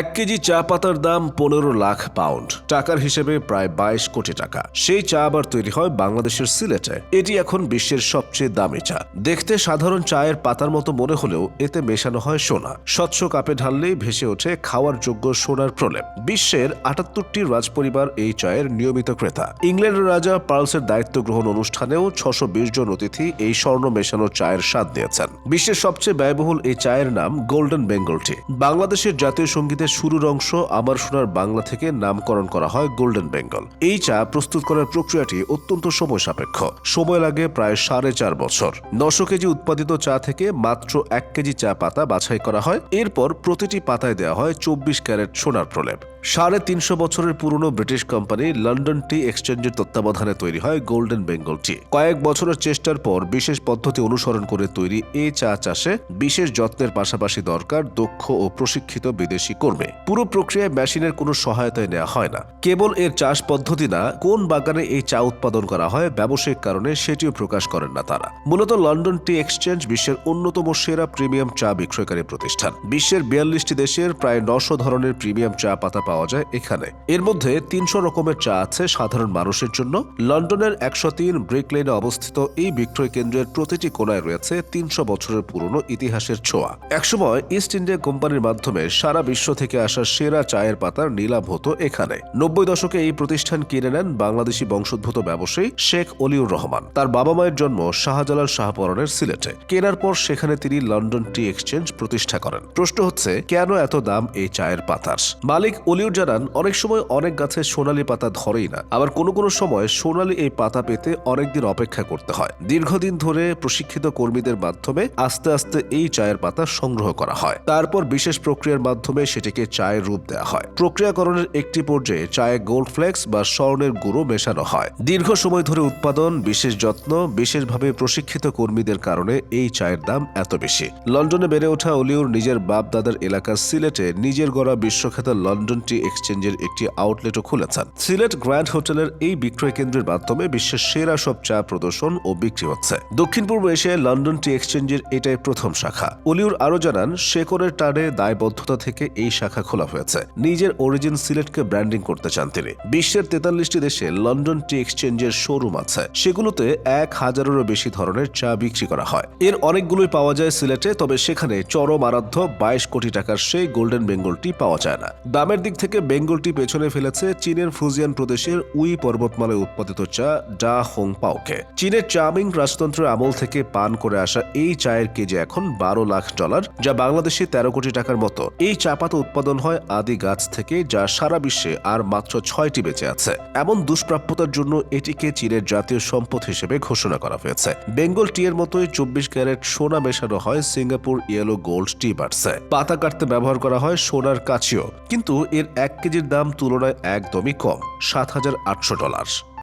এক কেজি চা পাতার দাম পনেরো লাখ পাউন্ড। টাকার হিসেবে প্রায় বাইশ কোটি টাকা। সেই চা আবার তৈরি হয় বাংলাদেশের সিলেটে। এটি এখন বিশ্বের সবচেয়ে দামি চা। দেখতে সাধারণ চায়ের পাতার মতো মনে হলেও এতে মেশানো হয় সোনা। স্বচ্ছ কাপে ঢাললেই ভেসে ওঠে খাওয়ার যোগ্য সোনার প্রলেপ। বিশ্বের আটাত্তরটি রাজপরিবার এই চায়ের নিয়মিত ক্রেতা। ইংল্যান্ডের রাজা পার্লসের দায়িত্ব গ্রহণ অনুষ্ঠানেও ছশো বিশ জন অতিথি এই স্বর্ণ মেশানো চায়ের স্বাদ দিয়েছেন। বিশ্বের সবচেয়ে ব্যয়বহুল এই চায়ের নাম গোল্ডেন বেঙ্গল টি বাংলাদেশের জাতীয় সঙ্গীতের শুরুর অংশ আমার সোনার বাংলা থেকে নামকরণ করা হয় গোল্ডেন বেঙ্গল। এই চা প্রস্তুত করার প্রক্রিয়াটি অত্যন্ত সময় সাপেক্ষ। সময় লাগে প্রায় সাড়ে চার বছর। নশো কেজি উৎপাদিত চা থেকে মাত্র এক কেজি চা পাতা বাছাই করা হয়। এরপর প্রতিটি পাতায় দেওয়া হয় চব্বিশ ক্যারেট সোনার প্রলেপ। সাড়ে তিনশো বছরের পুরনো ব্রিটিশ কোম্পানি লন্ডন টি এক্সচেঞ্জের তত্ত্বাবধানে তৈরি হয় গোল্ডেন বেঙ্গল টি। কয়েক বছরের চেষ্টার পর বিশেষ পদ্ধতি অনুসরণ করে তৈরি এই চা চাষে বিশেষ যত্নের পাশাপাশি দরকার দক্ষ ও প্রশিক্ষিত বিদেশি কর্মী। পুরো প্রক্রিয়ায় মেশিনের কোনো সহায়তায় নেওয়া হয় না। কেবল এর চাষ পদ্ধতি না, কোন বাগানে এই চা উৎপাদন করা হয়, ব্যবসায়িক কারণে সেটিও প্রকাশ করেন না তারা। মূলত লন্ডন টি এক্সচেঞ্জ বিশ্বের অন্যতম সেরা প্রিমিয়াম চা বিক্রয়কারী প্রতিষ্ঠান। বিশ্বের বিয়াল্লিশটি দেশের প্রায় নশো ধরনের প্রিমিয়াম চা পাতা পাওয়া যায় এখানে। এর মধ্যে তিনশো রকমের চা আছে সাধারণ মানুষের জন্য। লন্ডনের একশো তিন ব্রিক লেনে অবস্থিত এই বিক্রয় কেন্দ্রের প্রতিটি কোনায় রয়েছে তিনশো বছরের পুরনো ইতিহাসের ছোঁয়া। একসময় ইস্ট ইন্ডিয়া কোম্পানির মাধ্যমে সারা বিশ্ব থেকে আসা সেরা চায়ের পাতার নিলাম হতো এখানে। নব্বই দশকে এই প্রতিষ্ঠান কিনে নেন বাংলাদেশি বংশোদ্ভূত ব্যবসায়ী শেখ অলিউর রহমান। তার বাবা মায়ের জন্ম শাহজালাল শাহপরনের সিলেটে। কেনার পর সেখানে তিনি লন্ডন টি এক্সচেঞ্জ প্রতিষ্ঠা করেন। প্রশ্ন হচ্ছে, কেন এত দাম এই চায়ের পাতার? মালিক অলিউর জানান, অনেক সময় অনেক গাছে সোনালি পাতা ধরেই না। আবার কোনো কোনো সময় সোনালি এই পাতা পেতে অনেকদিন অপেক্ষা করতে হয়। দীর্ঘদিন ধরে প্রশিক্ষিত কর্মীদের মাধ্যমে আস্তে আস্তে এই চায়ের পাতা সংগ্রহ করা হয়। তারপর বিশেষ প্রক্রিয়ার মাধ্যমে সেটিকে চায়ের রূপ দেওয়া হয়। প্রক্রিয়াকরণের একটি পর্যায়ে চায়ে গোল্ড ফ্লেক্স বা স্বর্ণের গুঁড়ো মেশানো হয়। দীর্ঘ সময় ধরে উৎপাদন, বিশেষ যত্ন, বিশেষভাবে প্রশিক্ষিত কর্মীদের কারণে এই চায়ের দাম এত বেশি। লন্ডনে বেড়ে ওঠা অলিউর নিজের বাপ দাদার এলাকা সিলেটে নিজের গড়া বিশ্বখ্যাত লন্ডন টি এক্সচেঞ্জের একটি আউটলেটও খুলেছেন। সিলেট গ্র্যান্ড হোটেলের এই বিক্রয় কেন্দ্রের মাধ্যমে বিশ্বের সেরা সব চা প্রদর্শন ও বিক্রি হচ্ছে। দক্ষিণ পূর্ব এশিয়ায় লন্ডন টি এক্সচেঞ্জের এটাই প্রথম শাখা। অলিউর আরও জানান শেকরের টানে দায়বদ্ধতা থেকে এই শাখা খোলা হয়েছে। নিজের অরিজিন সিলেটকে ব্র্যান্ডিং করতে চান তিনি। বিশ্বের তেতাল্লিশটি দেশে লন্ডন টি এক্সচেঞ্জের শোরুম আছে। সেগুলোতে এক হাজারেরও বেশি ধরনের চা বিক্রি করা হয়। এর অনেকগুলোই পাওয়া যায় সিলেটে, তবে সেখানে চরম আরাধ্য বাইশ কোটি টাকার সেই গোল্ডেন বেঙ্গলটি পাওয়া যায় না। দামের দিক থেকে বেঙ্গলটি পেছনে ফেলেছে চীনের ফুজিয়ান প্রদেশের উই পর্বতমালায় উৎপাদিত চা ডা হোং পাওকে। চীনের চামিং রাজতন্ত্রের আমল থেকে পান করে আসা এই চায়ের কেজি এখন বারো লাখ ডলার, যা বাংলাদেশে তেরো কোটি টাকার মতো। এই চা পাতা উৎপাদন হয় আদি গাছ থেকে, যা সারা বিশ্বে আর মাত্র ছয়টি বেঁচে আছে। এমন দুষ্প্রাপ্যতার জন্য এটিকে চীনের জাতীয় সম্পদ হিসেবে ঘোষণা করা হয়েছে। বেঙ্গল টি এর মতোই চব্বিশ ক্যারেট সোনা মেশানো হয় সিঙ্গাপুর ইয়েলো গোল্ড টি বার্সে পাতা কাটতে ব্যবহার করা হয় সোনার কাছিও কিন্তু এর এক কেজির দাম তুলনায় একদমই কম, সাত হাজার আটশো ডলার।